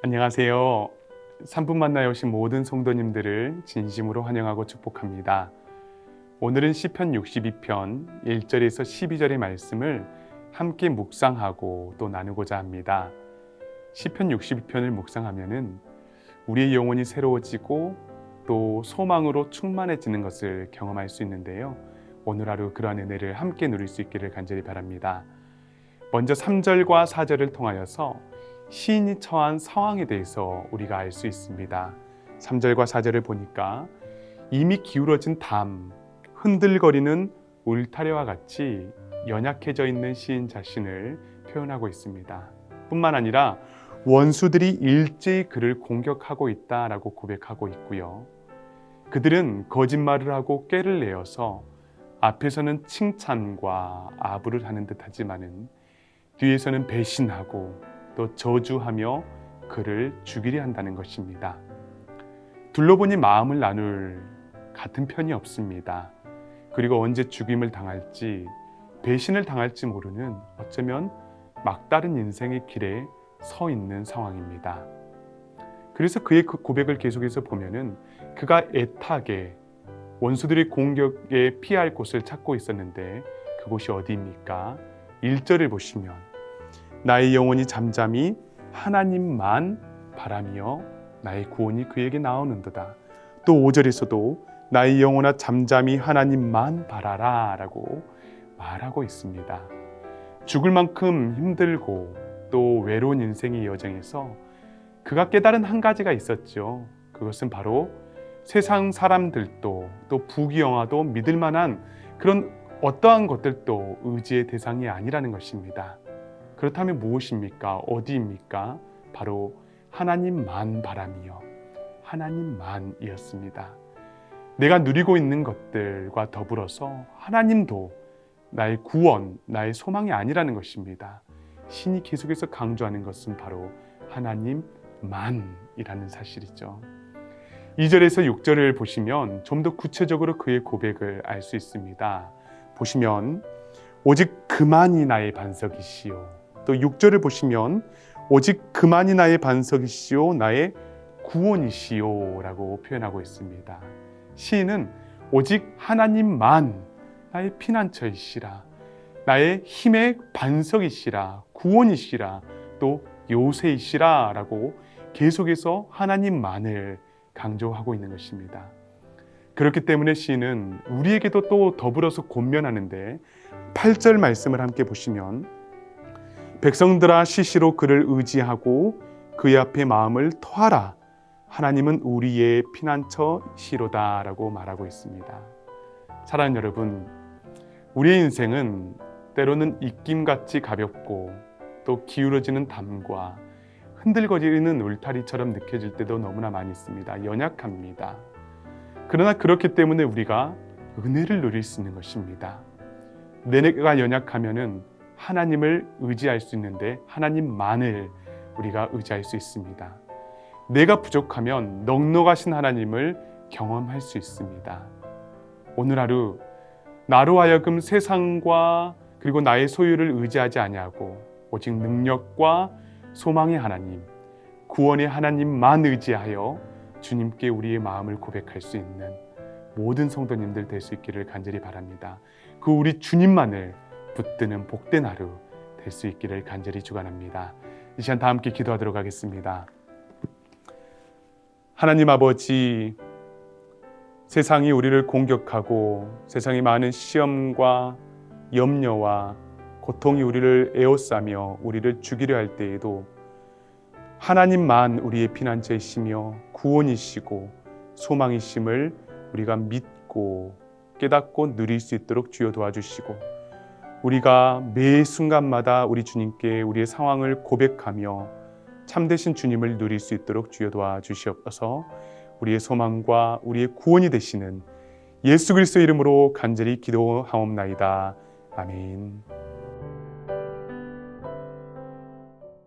안녕하세요. 3분 만나에 오신 모든 성도님들을 진심으로 환영하고 축복합니다. 오늘은 시편 62편 1절에서 12절의 말씀을 함께 묵상하고 또 나누고자 합니다. 시편 62편을 묵상하면은 우리의 영혼이 새로워지고 또 소망으로 충만해지는 것을 경험할 수 있는데요. 오늘 하루 그러한 은혜를 함께 누릴 수 있기를 간절히 바랍니다. 먼저 3절과 4절을 통하여서 시인이 처한 상황에 대해서 우리가 알 수 있습니다. 3절과 4절을 보니까 이미 기울어진 담, 흔들거리는 울타리와 같이 연약해져 있는 시인 자신을 표현하고 있습니다. 뿐만 아니라 원수들이 일제히 그를 공격하고 있다라고 고백하고 있고요. 그들은 거짓말을 하고 꾀를 내어서 앞에서는 칭찬과 아부를 하는 듯하지만은 뒤에서는 배신하고 또 저주하며 그를 죽이려 한다는 것입니다. 둘러보니 마음을 나눌 같은 편이 없습니다. 그리고 언제 죽임을 당할지 배신을 당할지 모르는 어쩌면 막다른 인생의 길에 서 있는 상황입니다. 그래서 그의 그 고백을 계속해서 보면은 그가 애타게 원수들의 공격에 피할 곳을 찾고 있었는데 그곳이 어디입니까? 1절을 보시면 나의 영혼이 잠잠히 하나님만 바라며 나의 구원이 그에게 나오는도다. 또 5절에서도 나의 영혼아 잠잠히 하나님만 바라라 라고 말하고 있습니다. 죽을 만큼 힘들고 또 외로운 인생의 여정에서 그가 깨달은 한 가지가 있었죠. 그것은 바로 세상 사람들도 또 부귀영화도 믿을 만한 그런 어떠한 것들도 의지의 대상이 아니라는 것입니다. 그렇다면 무엇입니까? 어디입니까? 바로 하나님만 바람이요. 하나님만이었습니다. 내가 누리고 있는 것들과 더불어서 하나님도 나의 구원, 나의 소망이 아니라는 것입니다. 신이 계속해서 강조하는 것은 바로 하나님만이라는 사실이죠. 2절에서 6절을 보시면 좀 더 구체적으로 그의 고백을 알 수 있습니다. 보시면 오직 그만이 나의 반석이시요. 또 6절을 보시면 오직 그만이 나의 반석이시요 나의 구원이시요라고 표현하고 있습니다. 시인은 오직 하나님만 나의 피난처이시라 나의 힘의 반석이시라 구원이시라 또 요새이시라라고 계속해서 하나님만을 강조하고 있는 것입니다. 그렇기 때문에 시인은 우리에게도 또 더불어서 권면하는데 8절 말씀을 함께 보시면 백성들아 시시로 그를 의지하고 그의 앞에 마음을 토하라 하나님은 우리의 피난처시로다라고 말하고 있습니다. 사랑하는 여러분, 우리의 인생은 때로는 입김같이 가볍고 또 기울어지는 담과 흔들거리는 울타리처럼 느껴질 때도 너무나 많이 있습니다. 연약합니다. 그러나 그렇기 때문에 우리가 은혜를 누릴 수 있는 것입니다. 내가 연약하면은 하나님을 의지할 수 있는데 하나님만을 우리가 의지할 수 있습니다. 내가 부족하면 넉넉하신 하나님을 경험할 수 있습니다. 오늘 하루 나로 하여금 세상과 그리고 나의 소유를 의지하지 아니하고 오직 능력과 소망의 하나님, 구원의 하나님만 의지하여 주님께 우리의 마음을 고백할 수 있는 모든 성도님들 될 수 있기를 간절히 바랍니다. 그 우리 주님만을 붙드는 복된 하루 될 수 있기를 간절히 축원합니다. 이 시간 다 함께 기도하도록 하겠습니다. 하나님 아버지 세상이 우리를 공격하고 세상이 많은 시험과 염려와 고통이 우리를 에워싸며 우리를 죽이려 할 때에도 하나님만 우리의 피난처이시며 구원이시고 소망이심을 우리가 믿고 깨닫고 누릴 수 있도록 주여 도와주시고 우리가 매 순간마다 우리 주님께 우리의 상황을 고백하며 참되신 주님을 누릴 수 있도록 주여 도와주시옵소서 우리의 소망과 우리의 구원이 되시는 예수 그리스도 이름으로 간절히 기도하옵나이다. 아멘.